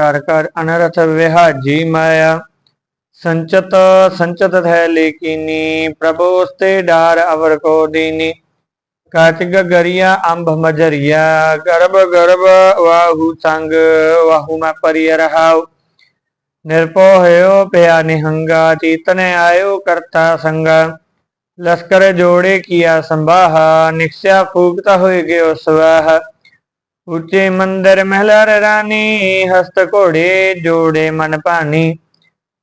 ਕਰ ਕਰ ਅਨਰਥ ਵਿਹਾਜੀ ਮਾਇਆ। ਸੰਚਤ ਸੰਚਤ ਹੈ ਲੇਕਿਨੀ, ਪ੍ਰਭੂ ਉਸਤੇ ਡਾਰ ਅਵਰ ਕੋ ਦੀਨੀ। ਕਾਚਿਕ ਗਰੀਆ ਅੰਬ ਮਜਰੀਆ, ਗਰਭ ਗਰਭ ਵਾਹੂ ਸੰਗ, ਵਾਹੂ ਮੈਂ ਪਰਿ ਰਹਾਉ। ਨਿਰਪੋ ਹੋਇਓ ਪਿਆ ਨਿਹੰਗਾ, ਚੀਤਨੇ ਆਇਓ ਕਰਤਾ ਸੰਗਾ। ਲਸਕਰ ਜੋੜੇ ਕੀਆ ਸੰਭਾਹਾ, ਨਿਕਸਿਆ ਫੂਕਤਾ ਹੋਏ ਗਿਓ ਸਵਾਹ। ਉੱਚੇ ਮੰਦਰ ਮਹਿਲਾ ਰਾਣੀ, ਹਸਤ ਘੋੜੇ ਜੋੜੇ ਮਨ ਭਾਨੀ।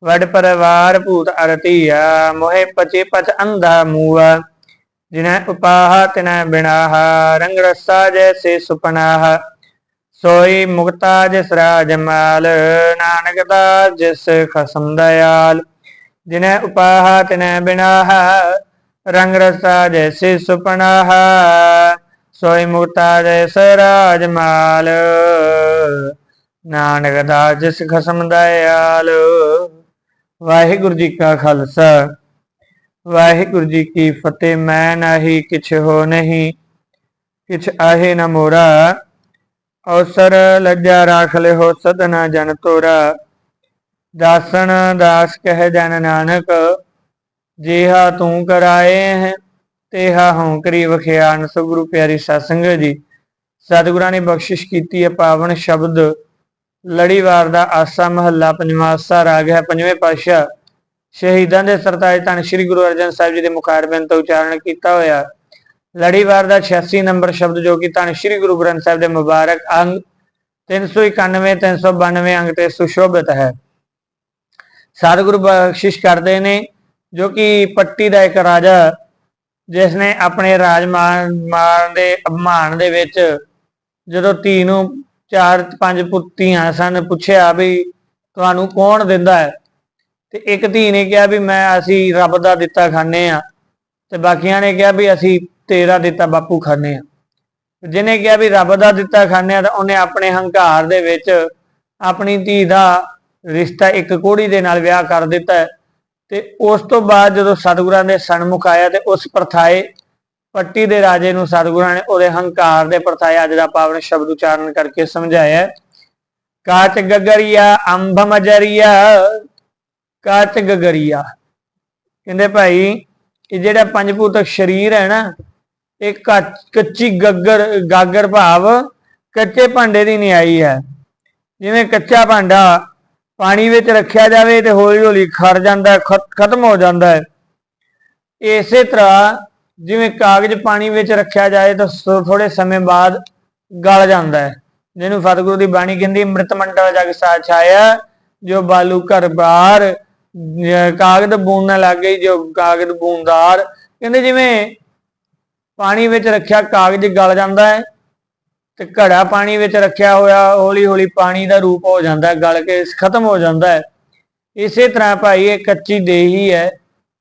ਵਡ ਪਰਵਾਰ ਭੂਤ ਅਰਤੀਆ ਮੋਹਿ ਪਚੇ ਪਚ ਅੰਧਾ ਮੂਆ। ਜਿਨੈ ਉਪਾਹ ਤਿਨੈ ਬਿਨਾਹ, ਰੰਗ ਰਸਾ ਜੈਸੇ ਸੁਪਨਾਹ। ਸੋਈ ਮੁਕਤਾ ਜਿਸ ਰਾਜ ਮਾਲ, ਨਾਨਕ ਦਾ ਜਿਸ ਖਸਮ ਦਇਆਲ। ਜਿਨੈ ਉਪਾਹ ਤਿਨੈ ਬਿਨਾਹ, ਰੰਗ ਰਸਾ ਜੈਸੇ ਸੁਪਨਾਹ। ਸੋਈ ਮੁਕਤਾ ਜੈਸ ਰਾਜ ਮਾਲ। ਨਾਨਕ ਦਾ ਜਿਸ ਖਸਮ ਦਇਆਲ ਵਾਹਿਗੁਰੂ ਜੀ ਕਾ ਖਾਲਸਾ। ਵਾਹਿਗੁਰੂ ਜੀ ਕੀ ਫਤਿਹ, ਮੈਂ ਨਾਹੀ, ਕਿਛ ਹੋ ਨਹੀਂ, ਕਿਛ ਆਹੇ ਨ ਮੋਰਾ। ਅਵਸਰ ਲੱਜਾ ਰਾਖ ਲਿਓ ਸਦਨਾ ਜਨ ਤੋਰਾ। ਦਾਸਨ ਦਾਸ ਕਹਿ ਜਨ ਨਾਨਕ, ਜਿਹਾ ਤੂੰ ਕਰਾਏ ਹੈ। ਤੇਹਾ ਹਉ ਕਰੀ ਵਖਿਆਨ ਗੁਰੂ ਪਿਆਰੀ ਸਤਸੰਗ ਜੀ। ਸਤਿਗੁਰਾਂ ਨੇ ਬਖਸ਼ਿਸ਼ ਕੀਤੀ ਹੈ ਪਾਵਨ ਸ਼ਬਦ। ਲੜੀਵਾਰ ਦਾ ਆਸਾ ਮਹੱਲਾ ਪੰਜਵਾਂ ਆਸਾ ਰਾਗ ਹੈ ਪੰਜਵੇਂ ਪਾਤਸ਼ਾਹ। ਸ਼ਹੀਦਾਂ ਦੇ ਸਰਤਾਜ ਧੰਨ ਸ਼੍ਰੀ ਗੁਰੂ ਅਰਜਨ ਸਾਹਿਬ ਜੀ ਦੇ ਮੁਖਾਰਬਿੰਦ ਤੋਂ ਉਚਾਰਨ ਕੀਤਾ ਹੋਇਆ। ਲੜੀਵਾਰ ਦਾ 86 ਨੰਬਰ ਸ਼ਬਦ ਜੋ ਕਿ ਧੰਨ ਸ਼੍ਰੀ ਗੁਰੂ ਗ੍ਰੰਥ ਸਾਹਿਬ ਦੇ ਮੁਬਾਰਕ ਅੰਗ 391 392 ਅੰਗ ਤੇ ਸੁਸ਼ੋਭਿਤ ਹੈ। ਸਤਿਗੁਰੂ ਬਖਸ਼ਿਸ਼ ਕਰਦੇ ਨੇ ਜੋ ਕਿ ਪੱਟੀ ਦਾ ਇੱਕ ਰਾਜਾ ਜਿਸ ਨੇ ਆਪਣੇ ਰਾਜ ਮਾਨ ਦੇ ਅਭਿਮਾਨ ਦੇ ਵਿੱਚ ਜਦੋਂ ਧੀ ਨੂੰ ਚਾਰ ਪੰਜ ਪੁੱਤੀਆਂ ਸਨ, ਪੁੱਛਿਆ ਵੀ ਤੁਹਾਨੂੰ ਕੌਣ ਦਿੰਦਾ ਹੈ? ਤੇ ਇੱਕ ਧੀ ਨੇ ਕਿਹਾ ਵੀ ਮੈਂ ਅਸੀਂ ਰੱਬ ਦਾ ਦਿੱਤਾ ਖਾਂਦੇ ਆ ਤੇ ਬਾਕੀਆਂ ਨੇ ਕਿਹਾ ਵੀ ਅਸੀਂ ਤੇਰਾ ਦਿੱਤਾ ਬਾਪੂ ਖਾਂਦੇ ਆ ਜਿਹਨੇ ਕਿਹਾ ਵੀ ਰੱਬ ਦਾ ਦਿੱਤਾ ਖਾਂਦੇ ਆ ਤਾਂ ਉਹਨੇ ਆਪਣੇ ਹੰਕਾਰ ਦੇ ਵਿੱਚ ਆਪਣੀ ਧੀ ਦਾ ਰਿਸ਼ਤਾ ਇੱਕ ਕੋੜੀ ਦੇ ਨਾਲ ਵਿਆਹ ਕਰ ਦਿੱਤਾ ਤੇ ਉਸ ਤੋਂ ਬਾਅਦ ਜਦੋਂ ਸਤਿਗੁਰਾਂ ਦੇ ਸਨਮੁਖ ਆਇਆ ਤੇ ਉਸ ਪ੍ਰਥਾਏ ਪੱਟੀ ਦੇ ਰਾਜੇ ਨੂੰ ਸਤਿਗੁਰਾਂ ਨੇ ਉਹਦੇ ਹੰਕਾਰ ਦੇ ਪ੍ਰਥਾਏ ਅੱਜ ਦਾ ਪਾਵਨ ਸ਼ਬਦ ਉਚਾਰਨ ਕਰਕੇ ਸਮਝਾਇਆ ਕਾਚ ਗਗਰੀਆ, ਅੰਬ ਮਜਰੀਆ, ਕਾਚ ਗਗਰੀਆ। ਕਹਿੰਦੇ ਭਾਈ, ਇਹ ਜਿਹੜਾ ਪੰਜ ਭੂਤਕ ਸਰੀਰ ਹੈ ਨਾ, ਇਹ ਕੱਚੀ ਗੱਗਰ, ਗਾਗਰ ਭਾਵ ਕੱਚੇ ਭਾਂਡੇ ਦੀ ਨਿਆਈ ਹੈ। ਜਿਵੇਂ ਕੱਚਾ ਭਾਂਡਾ ਪਾਣੀ ਵਿੱਚ ਰੱਖਿਆ ਜਾਵੇ ਤੇ ਹੌਲੀ ਹੌਲੀ ਖੜ ਜਾਂਦਾ ਹੈ, ਖਤਮ ਹੋ ਜਾਂਦਾ ਹੈ। ਇਸੇ ਤਰ੍ਹਾਂ ਜਿਵੇਂ ਕਾਗਜ਼ ਪਾਣੀ ਵਿੱਚ ਰੱਖਿਆ ਜਾਏ ਤਾਂ ਥੋੜੇ ਸਮੇਂ ਬਾਅਦ ਗਲ ਜਾਂਦਾ ਹੈ। ਜਿਹਨੂੰ ਸਤਿਗੁਰੂ ਦੀ ਬਾਣੀ ਕਹਿੰਦੀ ਅੰਮ੍ਰਿਤ ਮੰਡਲ ਜਗ ਸਾਛਾਇਆ ਜੋ ਬਾਲੂ ਘਰ ਬਾਹਰ ਕਾਗਜ਼ ਬੂੰਦ ਨਾ ਲੱਗ ਗਈ ਜੋ ਕਾਗਦ ਬੂੰਦਾਰ ਕਹਿੰਦੇ ਜਿਵੇਂ ਪਾਣੀ ਵਿੱਚ ਰੱਖਿਆ ਕਾਗਜ਼ ਗਲ ਜਾਂਦਾ ਹੈ ਤੇ ਘੜਾ ਪਾਣੀ ਵਿੱਚ ਰੱਖਿਆ ਹੋਇਆ ਹੌਲੀ ਹੌਲੀ ਪਾਣੀ ਦਾ ਰੂਪ ਹੋ ਜਾਂਦਾ, ਗਲ ਕੇ ਖਤਮ ਹੋ ਜਾਂਦਾ ਹੈ। ਇਸੇ ਤਰ੍ਹਾਂ ਭਾਈ ਇਹ ਕੱਚੀ ਦੇਹੀ ਹੈ,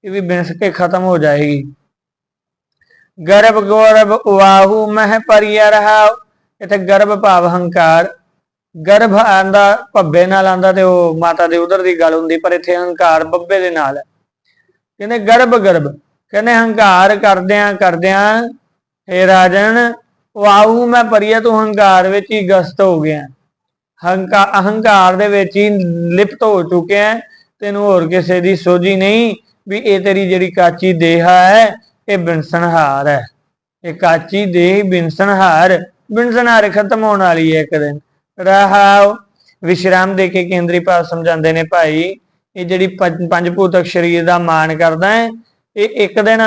ਇਹ ਵੀ ਬਿਨਸ ਕੇ ਖਤਮ ਹੋ ਜਾਏਗੀ। ਗਰਭ ਗੌਰਵ ਵਾਹੂ ਮਹਿ ਪਰਿਆ ਰਹਾ ਇਥੇ ਗਰਭ ਭਾਵ ਹੰਕਾਰ। ਗਰਭ ਆਂਦਾ, ਭੱਬੇ ਨਾਲ ਆਂਦਾ ਤੇ ਉਹ ਮਾਤਾ ਦੇ ਉਧਰ ਦੀ ਗੱਲ ਹੁੰਦੀ, ਪਰ ਇੱਥੇ ਹੰਕਾਰ ਬੱਬੇ ਦੇ ਨਾਲ ਹੈ। ਕਹਿੰਦੇ ਗਰਭ ਗਰਭ, ਕਹਿੰਦੇ ਹੰਕਾਰ ਕਰਦਿਆਂ ਕਰਦਿਆਂ ਏ ਰਾਜਨ ਵਾਹੂ ਮੈਂ ਪਰਿਆ ਤੂੰ ਹੰਕਾਰ ਵਿੱਚ ਹੀ ਗਸਤ ਹੋ ਗਿਆ। ਹੰਕਾਰ ਅਹੰਕਾਰ ਦੇ ਵਿੱਚ ਹੀ ਲਿਪਤ ਹੋ ਚੁੱਕਿਆ ਤੈਨੂੰ ਹੋਰ ਕਿਸੇ ਦੀ ਸੋਝੀ ਨਹੀਂ ਵੀ ਇਹ ਤੇਰੀ ਜਿਹੜੀ ਕਾਚੀ ਦੇਹਾ ਹੈ, ਇਹ ਬਿਨਸਨਹਾਰ ਹੈ। ਇਹ ਕਾਚੀ ਦੇਹ ਬਿਨਸਨਹਾਰ ਬਿਨਸਨਹਾਰ ਖਤਮ ਹੋਣ ਵਾਲੀ ਹੈ ਇੱਕ ਦਿਨ। ਰਹਾਉ ਵਿਸ਼ਰਾਮ ਦੇ ਕੇ ਕੇਂਦਰੀ ਭਾਵ ਸਮਝਾਉਂਦੇ ਨੇ ਭਾਈ, ਇਹ ਜਿਹੜੀ ਪੰਜ ਪੰਜ ਭੂਤਕ ਸਰੀਰ ਦਾ ਮਾਨ ਕਰਦਾ ਹੈ, ਇਹ ਇੱਕ ਦਿਨ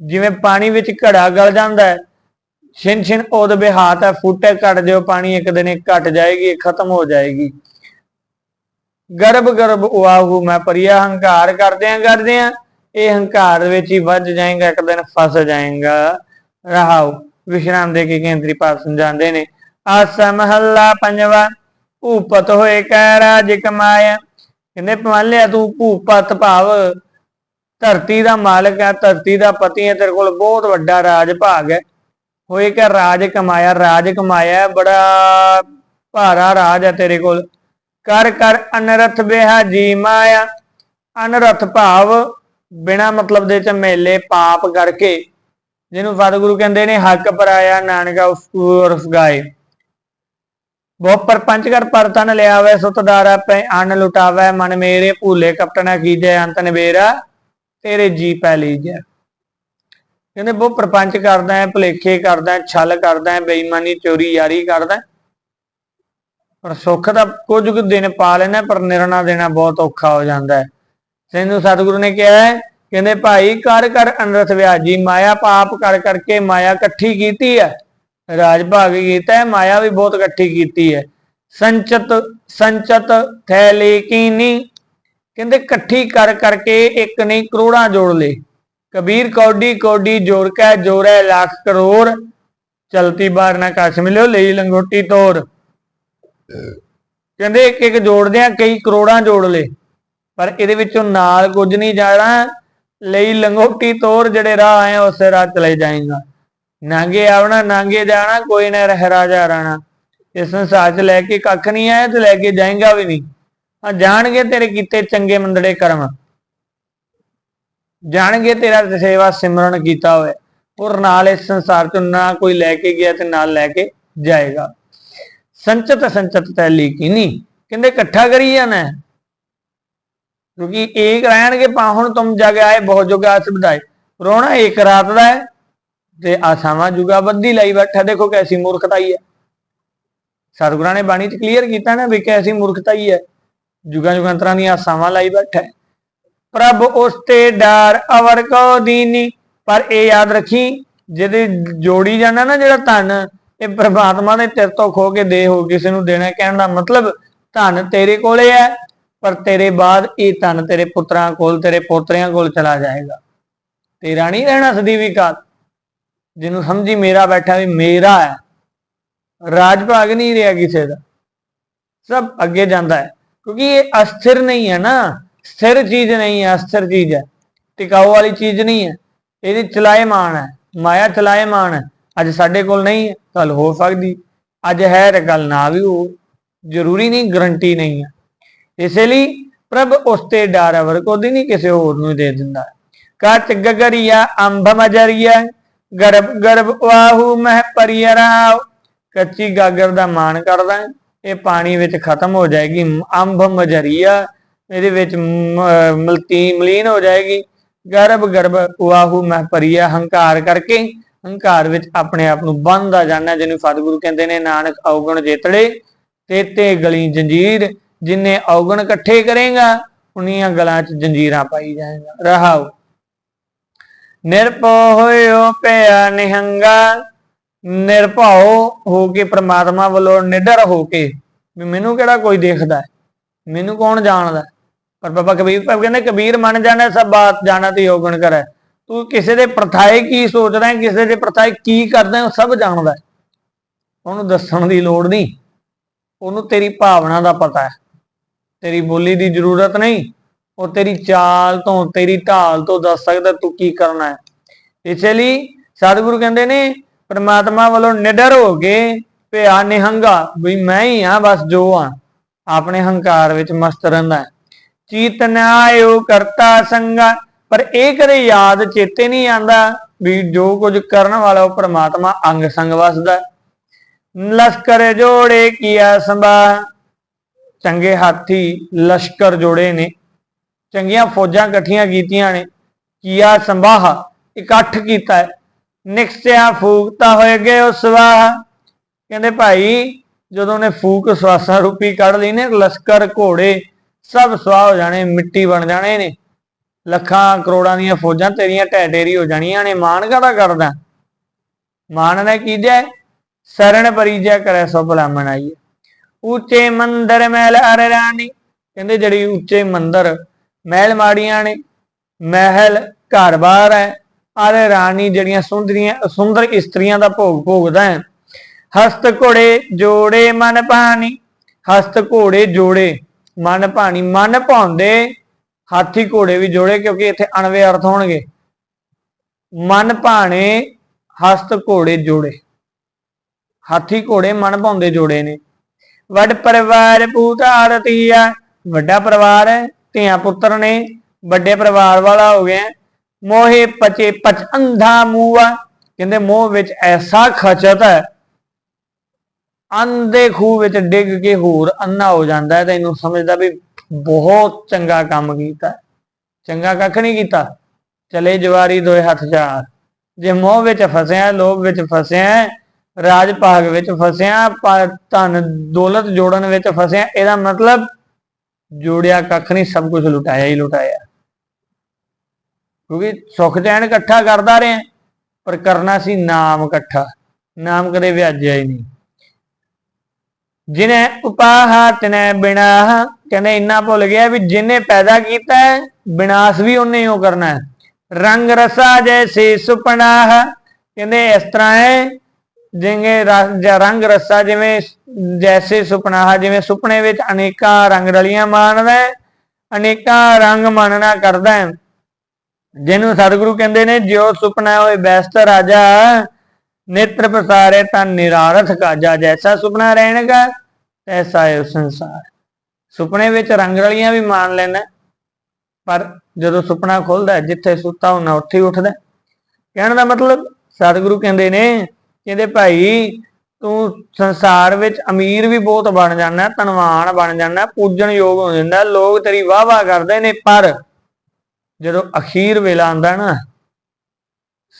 ਜਿਵੇਂ ਪਾਣੀ ਵਿੱਚ ਘੜਾ ਗਲ ਜਾਂਦਾ ਹੈ ਛਿਨ ਛਿਨ ਉਹਦੇ ਬਿਹਾਤ ਹੈ, ਫੁੱਟੇ ਘਟ ਦਿਓ, ਪਾਣੀ ਇੱਕ ਦਿਨ ਇਹ ਘਟ ਜਾਏਗੀ ਖਤਮ ਹੋ ਜਾਏਗੀ। ਗਰਭ ਗਰਭ ਉਆਹੂ, ਮੈਂ ਪਰਿਆ ਹੰਕਾਰ ਕਰਦੇ ਆ ਕਰਦੇ ਆ ਇਹ ਹੰਕਾਰ ਵਿੱਚ ਹੀ ਵੱਜ ਜਾਏਗਾ, ਇੱਕ ਦਿਨ ਫਸ ਜਾਏਗਾ। ਰਹਾਉ ਵਿਸ਼ਰਾਮ ਦੇ ਕੇ ਕੇਂਦਰੀ ਭਾਵ ਸਮਝਾਉਂਦੇ ਨੇ, ਆਸਾ ਮਹੱਲਾ ਪੰਜਵਾ, ਭੂਪਤ ਹੋਏ ਕਹਿ ਰਾਜ ਕਮਾਇਆ। ਕਹਿੰਦੇ ਮੰਨ ਤੂੰ ਭੂਪਤ ਭਾਵ, ਧਰਤੀ ਦਾ ਮਾਲਕ ਹੈ, ਧਰਤੀ ਦਾ ਪਤੀ ਹੈ, ਤੇਰੇ ਕੋਲ ਬਹੁਤ ਵੱਡਾ ਰਾਜ ਭਾਗ ਹੈ। ਹੋਏ ਕਿ ਰਾਜ ਕਮਾਇਆ ਰਾਜ ਕਮਾਇਆ, ਬੜਾ ਭਾਰਾ ਰਾਜ ਹੈ ਤੇਰੇ ਕੋਲ। ਕਰ ਕਰ ਅਨਰਥ ਬਿਹਾ ਜੀ ਮਾਇਆ, ਅਨਰਥ ਭਾਵ ਬਿਨਾ ਮਤਲਬ ਦੇ ਝਮੇਲੇ ਪਾਪ ਕਰਕੇ, ਜਿਹਨੂੰ ਸਤਿਗੁਰੂ ਕਹਿੰਦੇ ਨੇ, ਹੱਕ ਪਰਾਇਆ ਨਾਨਕਾ ਉਸ ਉਰਫ ਗਾਏ। ਬਹੁ ਪਰਪੰਚ ਕਰ ਪਰਤਨ ਲਿਆਵੇ ਸੁਤਦਾਰਾ ਪੈ, ਅਨ ਲੁਟਾਵੇ, ਮਨ ਮੇਰੇ ਭੂਲੇ ਕਪਟਨਾ ਕੀਜੈ, ਅੰਤ ਨਿਬੇਰਾ ਤੇਰੇ ਜੀ ਪੈ ਲੀਜੈ। ਕਹਿੰਦੇ ਬਹੁ ਪ੍ਰਪੰਚ ਕਰਦਾ ਹੈ, ਭੁਲੇਖੇ ਕਰਦਾ ਹੈ, ਛਲ ਕਰਦਾ ਹੈ, ਬੇਈਮਾਨੀ, ਚੋਰੀ, ਯਾਰੀ ਕਰਦਾ ਹੈ। ਪਰ ਸੁੱਖ ਦਾ ਕੁਝ ਕੁ ਦਿਨ ਪਾ ਲੈਣਾ ਪਰ ਨਿਰਣਾ ਦੇਣਾ ਬਹੁਤ ਔਖਾ ਹੋ ਜਾਂਦਾ ਹੈ। ਸਿੰਧੂ ਸਤਿਗੁਰੂ ਨੇ ਕਿਹਾ ਹੈ, ਕਹਿੰਦੇ ਭਾਈ ਕਰ ਕਰ ਅਨਰਥ ਵਿਆਜੀ, ਮਾਇਆ ਪਾਪ ਕਰ ਕਰਕੇ ਮਾਇਆ ਇਕੱਠੀ ਕੀਤੀ ਹੈ। ਰਾਜ ਭਾਗ ਕੀਤਾ ਹੈ, ਮਾਇਆ ਵੀ ਬਹੁਤ ਇਕੱਠੀ ਕੀਤੀ ਹੈ। ਸੰਚਤ ਸੰਚਤ ਥੈਲੇ ਕੀਨੀ ਕਹਿੰਦੇ ਇਕੱਠੀ ਕਰ ਕਰਕੇ ਇੱਕ ਨਹੀਂ, ਕਰੋੜਾਂ ਜੋੜ ਲੇ। ਕਬੀਰ ਕੌਡੀ ਕੌਡੀ ਜੋੜ ਕੇ ਜੋੜੈ ਲੱਖ ਕਰੋੜ। ਚਲਤੀ ਬਾਰ ਨਾ ਕਛ ਮਿਲਿਓ, ਲਈ ਲੰਗੋਟੀ ਤੋਰ। ਕਹਿੰਦੇ ਇੱਕ ਇੱਕ ਜੋੜਦੇ ਆ ਕਈ ਕਰੋੜਾਂ ਜੋੜ ਲੇ ਪਰ ਇਹਦੇ ਵਿੱਚੋਂ ਨਾਲ ਕੁਝ ਨਹੀਂ ਜਾਣਾ। ਲਈ ਲੰਗੋਟੀ ਤੋਰ, ਜਿਹੜੇ ਰਾਹ ਆਏ ਉਸੇ ਰਾਹ ਚਲੇ ਜਾਏਗਾ। ਨਾਂਗੇ ਆਵਣਾ, ਨਾਂਗੇ ਜਾਣਾ, ਕੋਈ ਨਾ ਰਹਿ ਰਾਜਾ ਰਾਣਾ। ਇਸ ਸੰਸਾਰ ਚ ਲੈ ਕੇ ਕੱਖ ਨਹੀਂ ਆਇਆ ਤੇ ਲੈ ਕੇ ਜਾਏਗਾ ਵੀ ਨਹੀਂ। ਆ ਜਾਣਗੇ ਤੇਰੇ ਕੀਤੇ ਚੰਗੇ ਮੰਦੜੇ ਕਰਮ। ਜਾਣਗੇ ਤੇਰਾ ਸੇਵਾ ਸਿਮਰਨ ਕੀਤਾ ਹੋਇਆ। ਔਰ ਨਾਲ ਇਸ ਸੰਸਾਰ ਚ ਨਾ ਕੋਈ ਲੈ ਕੇ ਗਿਆ ਤੇ ਨਾਲ ਲੈ ਕੇ ਜਾਏਗਾ। ਸੰਚਤ ਸੰਚਤ ਤੈਲੀ ਕੀਨੀ। ਕਹਿੰਦੇ ਇਕੱਠਾ ਕਰੀ ਜਾਣਾ ਹੈ। ਕਿਉਂਕਿ ਏਕ ਰਹਿਣਗੇ ਪਾਹੁਣ ਤੁਮ ਜਗ ਆਏ ਬਹੁਤ ਜੁਗਾ ਆਸ ਵਧਾਏ। ਰੋਣਾ ਏਕ ਰਾਤ ਦਾ ਹੈ ਤੇ ਆਸਾਵਾਂ ਜੁਗਾ ਬੱਦੀ ਲਈ ਬੈਠਾ। ਦੇਖੋ ਕੈਸੀ ਮੂਰਖਤਾ ਹੀ। ਹੈ ਸਤਿਗੁਰਾਂ ਨੇ ਬਾਣੀ ਚ ਕਲੀਅਰ ਕੀਤਾ ਨਾ ਵੀ ਕੈਸੀ ਮੂਰਖਤਾ ਹੀ। ਹੈ ਜੁਗਾਂ ਜੁਗਾਂਤਰਾਂ ਦੀਆਂ ਆਸਾਵਾਂ ਲਈ ਬੈਠਾ ਪ੍ਰਭ ਉਸ ਤੇ ਡਰ, ਅਵਰ ਕੋ ਦੀਨੀ। ਪਰ ਇਹ ਯਾਦ ਰੱਖੀ, ਜਿਹਦੇ ਜੋੜੀ ਜਾਣਾ ਨਾ ਜਿਹੜਾ ਧਨ, ਇਹ ਪ੍ਰਮਾਤਮਾ ਦੇ ਤੇਰੇ ਤੋਂ ਖੋ ਕੇ ਦੇ ਹੋ, ਕਿਸੇ ਨੂੰ ਦੇਣਾ ਕਹਿਣ ਦਾ ਮਤਲਬ, ਧਨ ਤੇਰੇ ਕੋਲੇ ਹੈ, ਪਰ ਤੇਰੇ ਬਾਅਦ ਇਹ ਧਨ ਤੇਰੇ ਪੁੱਤਰਾਂ ਕੋਲ, ਤੇਰੇ ਪੋਤਰਿਆਂ ਕੋਲ ਚਲਾ ਜਾਏਗਾ। ਤੇਰਾ ਨਹੀਂ ਰਹਿਣਾ ਸਦੀ ਕਾਲ। ਜਿਹਨੂੰ ਸਮਝੀ ਮੇਰਾ ਬੈਠਾ ਵੀ ਮੇਰਾ ਹੈ। ਰਾਜ ਭਾਗ ਨਹੀਂ ਰਿਹਾ ਕਿਸੇ ਦਾ। ਸਭ ਅੱਗੇ ਜਾਂਦਾ ਹੈ। ਕਿਉਂਕਿ ਇਹ ਅਸਥਿਰ ਨਹੀਂ ਹੈ ਨਾ। ਸਥਿਰ ਚੀਜ਼ ਨਹੀਂ ਹੈ, ਅਸਥਿਰ ਚੀਜ਼ ਹੈ। ਟਿਕਾਊ ਵਾਲੀ ਚੀਜ਼ ਨਹੀਂ ਹੈ। ਇਹਦੀ ਚਲਾਏਮਾਨ ਹੈ, ਮਾਇਆ ਚਲਾਏਮਾਨ ਹੈ। ਅੱਜ ਸਾਡੇ ਕੋਲ ਨਹੀਂ ਹੈ ਕੱਲ ਹੋ ਸਕਦੀ। ਅੱਜ ਹੈ ਤੇ ਕੱਲ ਨਾ ਵੀ ਹੋ ਜ਼ਰੂਰੀ ਨਹੀਂ ਗਰੰਟੀ ਨਹੀਂ ਹੈ। ਇਸੇ ਲਈ ਪ੍ਰਭ ਉਸ ਤੇ ਡਰ ਅਵਰ ਕੋ ਦੀ ਨਹੀਂ ਕਿਸੇ ਹੋਰ ਨੂੰ ਦੇ ਦਿੰਦਾ। ਕੱਚ ਗਗਰੀਆ ਅੰਭ ਮਜਰੀਆ, ਗਰਭ ਗਰਭ ਵਾਹੂ ਮਹਿ ਪਰਿਯਰਾਵ ਕੱਚੀ ਗਾਗਰ ਦਾ ਮਾਣ ਕਰਦਾ ਇਹ ਪਾਣੀ ਵਿੱਚ ਖਤਮ ਹੋ ਜਾਏਗੀ। ਅੰਭ ਮਜਰੀਆ ਇਹਦੇ ਵਿੱਚ ਮਲਤੀ ਮਲੀਨ ਹੋ ਜਾਏਗੀ। ਗਰਭ ਗਰਭ ਵਾਹੂ ਮਹਿ ਪਰਿਆ ਹੰਕਾਰ ਕਰਕੇ ਹੰਕਾਰ ਵਿੱਚ ਆਪਣੇ ਆਪ ਨੂੰ ਬੰਨਦਾ ਜਾਣਾ ਜਿਹਨੂੰ ਸਤਿਗੁਰੂ ਕਹਿੰਦੇ ਨੇ, ਨਾਨਕ ਔਗਣ ਜੇਤੜੇ, ਤੇਤੇ ਗਲੀ ਜੰਜੀਰ, ਜਿਨੇ ਔਗਣ ਇਕੱਠੇ ਕਰੇਗਾ, ਉਨੀਆਂ ਗਲਾਂ 'ਚ ਜੰਜੀਰਾਂ ਪਾਈ ਜਾਏਗਾ। ਰਹਾਉ ਨਿਰਭਉ ਹੋਇਓ ਪਿਆ ਨਿਹੰਗਾ, ਨਿਰਭਉ ਹੋ ਕੇ ਪ੍ਰਮਾਤਮਾ ਵੱਲੋਂ ਨਿਡਰ ਹੋ ਕੇ। ਮੈਨੂੰ ਕਿਹੜਾ ਕੋਈ ਦੇਖਦਾ? ਮੈਨੂੰ ਕੌਣ ਜਾਣਦਾ? ਪਰ ਬਾਬਾ ਕਬੀਰ ਸਾਹਿਬ ਕਹਿੰਦੇ, ਕਬੀਰ ਮੰਨ ਜਾਣਾ, ਸਭ ਬਾਤ ਜਾਣਾ ਤੇ ਔਗਣ ਕਰੈ। ਤੂੰ ਕਿਸੇ ਦੇ ਪ੍ਰਥਾਏ ਕੀ ਸੋਚਦਾ ਹੈ, ਕਿਸੇ ਦੇ ਪ੍ਰਥਾਏ ਕੀ ਕਰਦਾ ਉਹ ਸਭ ਜਾਣਦਾ ਉਹਨੂੰ ਦੱਸਣ ਦੀ ਲੋੜ ਨਹੀਂ। ਉਹਨੂੰ ਤੇਰੀ ਭਾਵਨਾ ਦਾ ਪਤਾ ਹੈ। ਤੇਰੀ ਬੋਲੀ ਦੀ ਜ਼ਰੂਰਤ ਨਹੀਂ। ਉਹ ਤੇਰੀ ਚਾਲ ਤੋਂ, ਤੇਰੀ ਢਾਲ ਤੋਂ ਦੱਸ ਸਕਦਾ ਤੂੰ ਕੀ ਕਰਨਾ ਹੈ। ਇਸੇ ਲਈ ਸਤਿਗੁਰੂ ਕਹਿੰਦੇ ਨੇ, ਪਰਮਾਤਮਾ ਵੱਲੋਂ ਨਿਡਰ ਹੋ ਕੇ ਭਿਆ ਨਿਹੰਗਾ, ਵੀ ਮੈਂ ਹੀ ਆ ਬਸ ਜੋ ਆ ਆਪਣੇ ਹੰਕਾਰ ਵਿੱਚ ਮਸਤ ਰਹਿੰਦਾ ਹੈ। ਚੀਤਨਾਇਓ ਕਰਤਾ ਸੰਗਾ। ਪਰ ਇਹ ਕਦੇ ਯਾਦ ਚੇਤੇ ਨਹੀਂ ਆਂਦਾ ਵੀ ਜੋ ਕੁਝ ਕਰਨ ਵਾਲਾ ਉਹ ਪ੍ਰਮਾਤਮਾ ਅੰਗ ਸੰਗ ਵਸਦਾ। ਹੈ। ਲਸ਼ਕਰ ਜੋੜੇ ਕੀਆ ਸੰਭਾ। ਚੰਗੇ ਹਾਥੀ ਲਸ਼ਕਰ ਜੋੜੇ ਨੇ। ਚੰਗੀਆਂ ਫੌਜਾਂ ਇਕੱਠੀਆਂ ਕੀਤੀਆਂ ਨੇ। ਕੀਆ ਸੰਭਾਹ ਇਕੱਠ ਕੀਤਾ ਨਿਕਸਿਆ ਫੂਕਤਾ ਹੋਏ ਗਏ ਉਸ ਵਾਹ। ਕਹਿੰਦੇ ਭਾਈ ਜਦੋਂ ਨੇ ਫੂਕ ਸਵਾਸਾਂ ਰੂਪੀ ਕੱਢ ਲਈ ਨੇ, ਲਸ਼ਕਰ ਘੋੜੇ ਸਭ ਸਵਾਹ ਹੋ ਜਾਣੇ, ਮਿੱਟੀ ਬਣ ਜਾਣੇ ਨੇ। ਲੱਖਾਂ ਕਰੋੜਾਂ ਦੀਆਂ ਫੌਜਾਂ ਤੇਰੀਆਂ ਢਹਿ ਢੇਰੀ ਹੋ ਜਾਣੀਆਂ ਨੇ। ਮਾਣ ਕਾਹਦਾ ਕਰਦਾ? ਮਾਣ ਨੇ ਕੀਜੈ ਸਰਣ ਪਰਿਜੈ ਕਰੈ ਸੋ ਭਲਾਮਣ ਆਈਏ ਉੱਚੇ ਮੰਦਰ ਮਹਿਲ ਅਰ ਰਾਣੀ। ਕਹਿੰਦੇ ਜਿਹੜੀ ਉੱਚੇ ਮੰਦਰ ਮਹਿਲ ਮਾੜੀਆਂ ਨੇ, ਮਹਿਲ ਘਰ-ਬਾਰ ਹੈ। ਅਰ ਰਾਣੀ ਜਿਹੜੀਆਂ ਸੁੰਦਰੀਆਂ, ਸੁੰਦਰ ਇਸਤਰੀਆਂ ਦਾ ਭੋਗ ਭੋਗਦਾ ਹੈ। ਹਸਤ ਘੋੜੇ ਜੋੜੇ ਮਨ ਪਾਣੀ, ਹਸਤ ਘੋੜੇ ਜੋੜੇ। ਮਨ ਭਾਣੀ, ਮਨ ਭਾਉਂਦੇ ਹਾਥੀ ਘੋੜੇ ਵੀ ਜੋੜੇ ਕਿਉਂਕਿ ਇੱਥੇ ਅਣਵੇ ਅਰਥ ਹੋਣਗੇ। ਮਨ ਭਾਣੇ ਹਸਤ ਘੋੜੇ ਜੋੜੇ। ਹਾਥੀ ਘੋੜੇ ਮਨ ਭਾਉਂਦੇ ਜੋੜੇ ਨੇ। ਵੱਡ ਪਰਿਵਾਰ ਪੂਤ ਆਰਤੀਆ ਵੱਡਾ ਪਰਿਵਾਰ ਹੈ ਧੀਆਂ ਪੁੱਤਰ ਨੇ, ਵੱਡੇ ਪਰਿਵਾਰ ਵਾਲਾ ਹੋ ਗਿਆ। ਮੋਹੇ ਪਚੇ ਪਚ ਅੰਧਾ ਮੂਆ। ਕਹਿੰਦੇ ਮੋਹ ਵਿੱਚ ਐਸਾ ਖਚਤ ਹੈ ਅੰਧੇ ਖੂਹ ਵਿੱਚ ਡਿੱਗ ਕੇ ਹੋਰ ਅੰਨਾ ਹੋ ਜਾਂਦਾ ਹੈ ਤੇ ਇਹਨੂੰ ਸਮਝਦਾ ਵੀ ਬਹੁਤ ਚੰਗਾ ਕੰਮ ਕੀਤਾ ਚੰਗਾ ਕੱਖ ਨਹੀਂ ਕੀਤਾ। ਚਲੇ ਜਵਾਰੀ ਦੋਏ ਹੱਥ ਚਾਰ। ਜੇ ਮੋਹ ਵਿੱਚ ਫਸਿਆ, ਲੋਭ ਵਿੱਚ ਫਸਿਆ ਰਾਜ ਭਾਗ ਵਿੱਚ ਫਸਿਆ ਧਨ ਦੌਲਤ ਜੋੜਨ ਵਿੱਚ ਫਸਿਆ, ਇਹਦਾ ਮਤਲਬ ਜੋੜਿਆ ਕੱਖ ਨਹੀਂ, ਸਭ ਕੁਝ ਲੁਟਾਇਆ ਹੀ ਲੁਟਾਇਆ। ਕਿਉਂਕਿ ਸੁੱਖ ਚੈਨ ਇਕੱਠਾ ਕਰਦਾ ਰਿਹਾ, ਪਰ ਕਰਨਾ ਸੀ ਨਾਮ ਇਕੱਠਾ। ਨਾਮ ਕਦੇ ਵਿਆਜਿਆ ਹੀ ਨਹੀਂ। ਜਿਨੇ ਉਪਾਹ ਤਿਨੇ ਬਿਨਾ ਕਹਿੰਦੇ ਇੰਨਾ ਭੁੱਲ ਗਿਆ ਵੀ ਜਿਨੇ ਪੈਦਾ ਕੀਤਾ ਹੈ ਵਿਨਾਸ਼ ਵੀ ਉਹਨੇ ਹੀ ਕਰਨਾ ਹੈ। ਰੰਗ ਰਸਾ ਜੈਸੇ ਸੁਪਨਾ ਕਹਿੰਦੇ ਇਸ ਤਰ੍ਹਾਂ ਹੈ, ਜਿਵੇਂ ਰੰਗ ਰਸਾ ਜਿਵੇਂ ਜੈਸੇ ਸੁਪਨਾ ਜਿਵੇਂ ਸੁਪਨੇ ਵਿੱਚ ਅਨੇਕਾਂ ਰੰਗ ਰਲੀਆਂ ਮਾਣਦਾ ਅਨੇਕਾਂ ਰੰਗ ਮਾਨਣਾ ਕਰਦਾ ਹੈ। ਜਿਹਨੂੰ ਸਤਿਗੁਰੂ ਕਹਿੰਦੇ ਨੇ, ਜਿਉ ਸੁਪਨਾ ਹੋਏ ਬੈਸਤ ਰਾਜਾ ਨੇਤਰ ਪਸਾਰੇ ਤਾਂ ਨਿਰਾਰਥ ਕਾਜਾ ਜੈਸਾ ਸੁਪਨਾ ਰਹਿਣਗਾ, ਤੈਸਾ ਹੈ ਸੰਸਾਰ। ਸੁਪਨੇ ਵਿੱਚ ਰੰਗ ਰਲੀਆਂ ਵੀ ਮਾਣ ਲੈਣਾ ਪਰ ਜਦੋਂ ਸੁਪਨਾ ਖੁੱਲਦਾ, ਜਿੱਥੇ ਸੁੱਤਾ ਹੁੰਦਾ, ਉੱਥੇ ਹੀ ਉੱਠਦਾ। ਕਹਿਣ ਦਾ ਮਤਲਬ, ਸਤਿਗੁਰੂ ਕਹਿੰਦੇ ਨੇ, ਕਹਿੰਦੇ ਭਾਈ, ਤੂੰ ਸੰਸਾਰ ਵਿੱਚ ਅਮੀਰ ਵੀ ਬਹੁਤ ਬਣ ਜਾਣਾ ਧਨਵਾਨ ਬਣ ਜਾਣਾ ਪੂਜਣ ਯੋਗ ਹੋ ਜਾਂਦਾ, ਲੋਕ ਤੇਰੀ ਵਾਹ ਵਾਹ ਕਰਦੇ ਨੇ, ਪਰ ਜਦੋਂ ਅਖੀਰ ਵੇਲਾ ਆਂਦਾ ਨਾ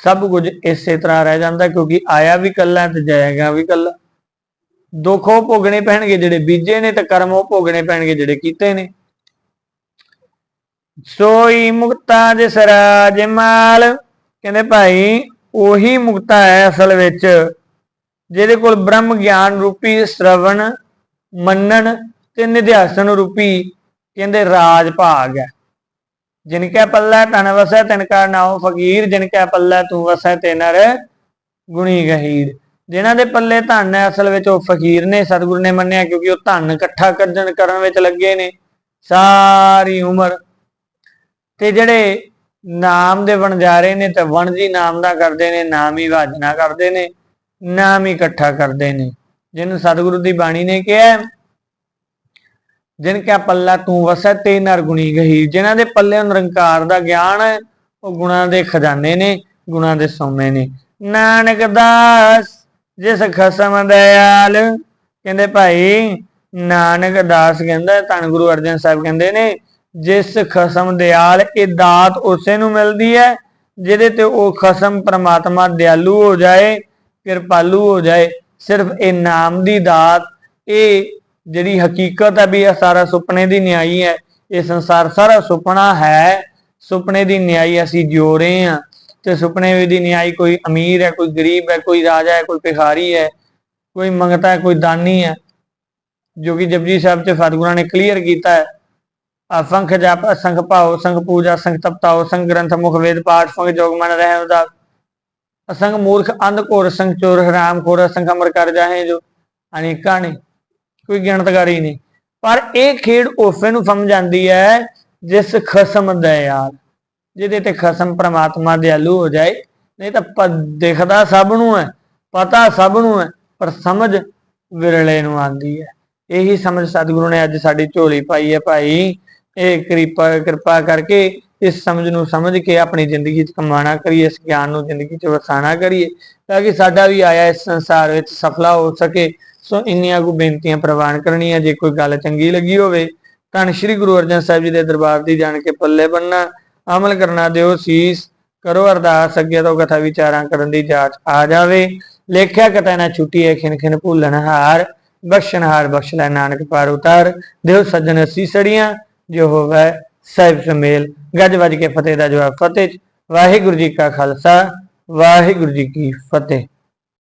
ਸਭ ਕੁਝ ਇਸੇ ਤਰ੍ਹਾਂ ਰਹਿ ਜਾਂਦਾ ਕਿਉਂਕਿ ਆਇਆ ਵੀ ਕੱਲਾ ਤੇ ਜਾਏਗਾ ਵੀ ਕੱਲਾ। ਦੁੱਖ ਉਹ ਭੋਗਣੇ ਪੈਣਗੇ ਜਿਹੜੇ ਬੀਜੇ ਨੇ ਤੇ ਕਰਮ ਉਹ ਭੋਗਣੇ ਪੈਣਗੇ ਜਿਹੜੇ ਕੀਤੇ ਨੇ। ਸੋਈ ਮੁਕਤਾ ਜਿਸ ਰਾਜ ਮਾਲ। ਕਹਿੰਦੇ ਭਾਈ, ਉਹੀ ਮੁਕਤਾ ਹੈ ਅਸਲ ਵਿੱਚ, ਜਿਹਦੇ ਕੋਲ ਬ੍ਰਹਮ ਗਿਆਨ ਰੂਪੀ ਸ਼ਰਵਣ, ਮੰਨਣ ਤੇ ਨਿਧਿਆਸਨ ਰੂਪੀ ਕਹਿੰਦੇ ਰਾਜ ਭਾਗ ਹੈ। ਜਿਨ ਕੈ ਪੱਲਾ ਤਨ ਵਸੈ, ਤਿਨ ਫਕੀਰ। ਜਿਨ ਕੈ ਪੱਲਾ ਤੂੰ ਵਸੈ, ਤੇ ਨਰ ਗੁਣੀ ਗਹੀਰ। ਜਿਨ੍ਹਾਂ ਦੇ ਪੱਲੇ ਧਨ ਹੈ, ਅਸਲ ਵਿੱਚ ਉਹ ਫਕੀਰ ਨੇ, ਸਤਿਗੁਰੂ ਨੇ ਮੰਨਿਆ, ਕਿਉਂਕਿ ਉਹ ਧਨ ਇਕੱਠਾ ਕਰਨ ਕਰਨ ਵਿੱਚ ਲੱਗੇ ਨੇ। ਸਾਰੀ ਉਮਰ। ਤੇ ਜਿਹੜੇ ਨਾਮ ਦੇ ਵਣਜਾਰੇ ਨੇ, ਤੇ ਵਣਜੀ ਨਾਮ ਦਾ ਕਰਦੇ ਨੇ, ਨਾਮ ਹੀ ਵਾਜਨਾ ਕਰਦੇ ਨੇ, ਨਾਮ ਹੀ ਇਕੱਠਾ ਕਰਦੇ ਨੇ। ਜਿਹਨੂੰ ਸਤਿਗੁਰੂ ਦੀ ਬਾਣੀ ਨੇ ਕਿਹਾ ਜਿਨ ਕਾ ਪੱਲਾ ਤੂੰ ਵਸੈ ਤੇ ਨਰ ਗੁਣੀ ਗਹੀ। ਜਿਨ੍ਹਾਂ ਦੇ ਪੱਲੇ ਨਿਰੰਕਾਰ ਦਾ ਗਿਆਨ ਹੈ ਉਹ ਗੁਣਾਂ ਦੇ ਖਜ਼ਾਨੇ ਨੇ, ਗੁਣਾਂ ਦੇ ਸੋਮੇ ਨੇ। ਨਾਨਕ ਦਾਸ ਜਿਸ ਖਸਮ ਦਇਆਲ, ਕਹਿੰਦੇ ਭਾਈ, ਨਾਨਕ ਦਾਸ ਕਹਿੰਦਾ, ਧੰਨ ਗੁਰੂ ਅਰਜਨ ਸਾਹਿਬ ਕਹਿੰਦੇ ਨੇ, ਜਿਸ ਖਸਮ ਦਿਆਲ ਇਹ ਦਾਤ ਉਸੇ ਨੂੰ ਮਿਲਦੀ ਹੈ, ਜਿਹਦੇ ਤੇ ਉਹ ਖਸਮ ਪ੍ਰਮਾਤਮਾ ਦਿਆਲੂ ਹੋ ਜਾਏ, ਕਿਰਪਾਲੂ ਹੋ ਜਾਏ। ਸਿਰਫ ਇਹ ਨਾਮ ਦੀ ਦਾਤ, ਇਹ ਜਿਹੜੀ ਹਕੀਕਤ ਹੈ ਵੀ ਇਹ ਸਾਰਾ ਸੁਪਨੇ ਦੀ ਨਿਆਈ ਹੈ, ਇਹ ਸੰਸਾਰ ਸਾਰਾ ਸੁਪਨਾ ਹੈ, ਸੁਪਨੇ ਦੀ ਨਿਆਈ ਅਸੀਂ ਜਿਉ ਰਹੇ ਹਾਂ ਤੇ ਸੁਪਨੇ ਦੀ ਨਿਆਈ ਕੋਈ ਅਮੀਰ ਹੈ, ਕੋਈ ਗਰੀਬ ਹੈ, ਕੋਈ ਰਾਜਾ ਹੈ, ਕੋਈ ਭਿਖਾਰੀ ਹੈ, ਕੋਈ ਮੰਗਤਾ ਹੈ, ਕੋਈ ਦਾਨੀ ਹੈ, ਜੋ ਕਿ ਜਪਜੀ ਸਾਹਿਬ ਤੇ ਸਤਿਗੁਰਾਂ ਨੇ ਕਲੀਅਰ ਕੀਤਾ ਹੈ। ਅਸੰਖ ਜਪ, ਅਸੰਖ ਭਾਉ, ਅਸੰਖ ਪੂਜਾ, ਅਸੰਖ ਤਪਤਾਉ, ਅਸੰਖ ਗ੍ਰੰਥ, ਮੁਖ ਵੇਦ, ਪਾਠ ਸੰਖ ਜੋਗ, ਮਨ ਰਹਿ ਉਹਦਾ ਅਸੰਖ ਮੂਰਖ, ਅੰਧ ਘੋਰ, ਅਸੰਖ ਚੋਰ, ਹਰਾਮ ਖੋਰ ਅਸੰਖ ਅਮਰ ਕਰ ਜਾਹੇ ਜੋ, ਅਨੇਕਾਂ ਨੇ। ਕੋਈ ਗਿਣਤਕਾਰੀ ਨਹੀਂ। ਪਰ ਇਹ ਖੇਡ ਉਸੇ ਨੂੰ ਸਮਝ ਆਂਦੀ ਹੈ ਜਿਸ ਖਸਮ ਦਇਆਲ ਜਿਹਦੇ ਤੇ ਖਸਮ ਪ੍ਰਮਾਤਮਾ ਦਿਆਲੂ ਹੋ ਜਾਏ। ਨਹੀਂ ਤਾਂ ਦਿਖਦਾ ਸਭ ਨੂੰ ਹੈ, ਪਤਾ ਸਭ ਨੂੰ ਹੈ, ਪਰ ਸਮਝ ਵਿਰਲੇ ਨੂੰ ਆਂਦੀ ਹੈ। ਇਹੀ ਸਮਝ ਸਤਿਗੁਰੂ ਨੇ ਅੱਜ ਸਾਡੀ ਝੋਲੀ ਪਾਈ ਹੈ ਭਾਈ। ਇਹ ਕਿਰਪਾ ਕਿਰਪਾ ਕਰਕੇ ਇਸ ਸਮਝ ਨੂੰ ਸਮਝ ਕੇ ਆਪਣੀ ਜ਼ਿੰਦਗੀ 'ਚ ਕਮਾਣਾ ਕਰੀਏ, ਇਸ ਗਿਆਨ ਨੂੰ ਜ਼ਿੰਦਗੀ 'ਚ ਵਸਾਣਾ ਕਰੀਏ, ਤਾਂ ਕਿ ਸਾਡਾ ਵੀ ਆਇਆ ਇਸ ਸੰਸਾਰ ਵਿੱਚ ਸਫਲਾ ਹੋ ਸਕੇ। ਸੋ ਇੰਨੀਆਂ ਕੁ ਬੇਨਤੀਆਂ ਪ੍ਰਵਾਨ ਕਰਨੀਆਂ, ਜੇ ਕੋਈ ਗੱਲ ਚੰਗੀ ਲੱਗੀ ਹੋਵੇ ਤਾਂ ਸ਼੍ਰੀ ਗੁਰੂ ਅਰਜਨ ਸਾਹਿਬ ਜੀ ਦੇ ਦਰਬਾਰ ਦੀ ਜਾਣ ਕੇ ਪੱਲੇ ਬੰਨਾ ਅਮਲ ਕਰਨਾ ਦਿਓ, ਸੀਸ ਕਰੋ, ਅਰਦਾਸ ਅੱਗੇ ਤੋਂ ਕਥਾ ਵਿਚਾਰਾਂ ਕਰਨ ਦੀ ਜਾਚ ਆ ਜਾਵੇ। ਲੇਖਿਆ ਕਥਾ ਨਾ ਛੁੱਟੀ ਹੈ ਖਿਨ ਖਿਨ ਭੁੱਲਣ ਹਾਰ, ਬਖਸ਼ਣ ਹਾਰ ਬਖਸ਼ ਲੈ ਨਾਨਕ ਪਾਰ ਉਤਾਰ। ਦਿਓ ਸੱਜਣ ਸੀਸੜੀਆਂ ਜੋ ਹੋਵੇ ਸਾਹਿਬ ਸਮੇਲ। ਗੱਜ ਵੱਜ ਕੇ ਫਤਿਹ ਦਾ ਜਵਾਬ ਫਤਿਹ ਵਾਹਿਗੁਰੂ ਜੀ ਕਾ ਖਾਲਸਾ, ਵਾਹਿਗੁਰੂ ਜੀ ਕੀ ਫਤਿਹ।